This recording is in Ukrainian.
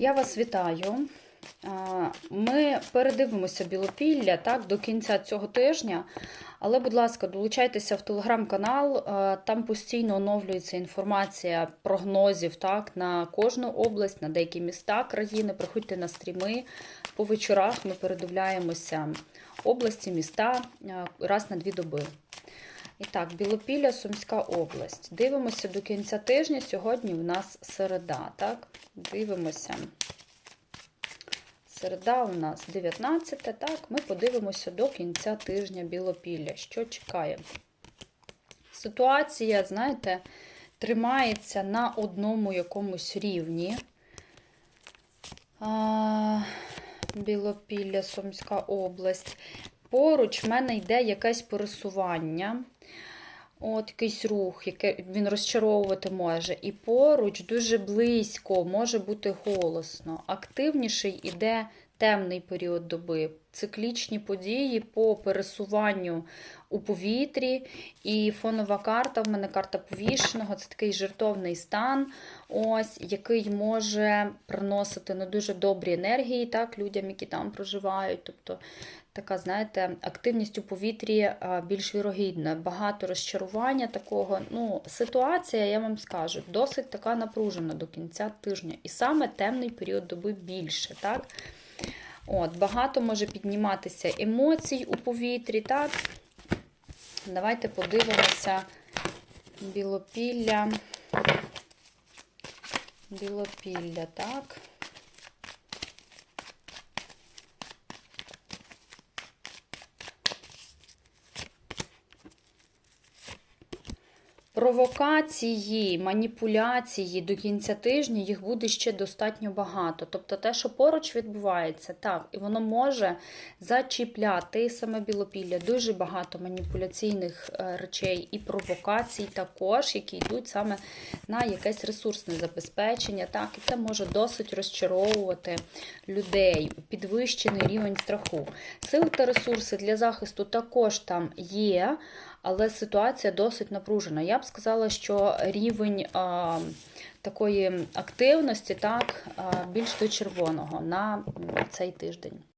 Я вас вітаю. Ми передивимося білопілля так, до кінця цього тижня. Але, будь ласка, долучайтеся в телеграм-канал. Там постійно оновлюється інформація прогнозів так, на кожну область, на деякі міста країни. Приходьте на стріми. По вечорах ми передивляємося області, міста раз на дві доби. І так, Білопілля, Сумська область. Дивимося до кінця тижня. Сьогодні в нас середа. Так? Дивимося. Середа у нас 19, так, ми подивимося до кінця тижня Білопілля. Що чекає? Ситуація, знаєте, тримається на одному якомусь рівні. А, Білопілля, Сумська область. Поруч в мене йде якесь пересування. От якийсь рух, який він розчаровувати може. І поруч дуже близько, може бути голосно. Активніший іде темний період доби, циклічні події по пересуванню у повітрі. І фонова карта, в мене карта повішеного, це такий жертовний стан, ось, який може приносити не дуже добрі енергії так, людям, які там проживають. Тобто така, знаєте, активність у повітрі більш вірогідна, багато розчарування такого. Ну, Ситуація, я вам скажу, досить така напружена до кінця тижня. І саме темний період доби більше. так? От, Багато може підніматися емоцій у повітрі. так? Давайте подивимося білопілля. Білопілля, так. Провокації, маніпуляції до кінця тижня їх буде ще достатньо багато. Тобто те, що поруч відбувається, так, і воно може зачіпляти саме білопілля, дуже багато маніпуляційних е, речей і провокацій також, які йдуть саме на якесь ресурсне забезпечення. Так, І це може досить розчаровувати людей, підвищений рівень страху. Сили та ресурси для захисту також там є але ситуація досить напружена. Я б сказала, що рівень а, такої активності так, більш до червоного на цей тиждень.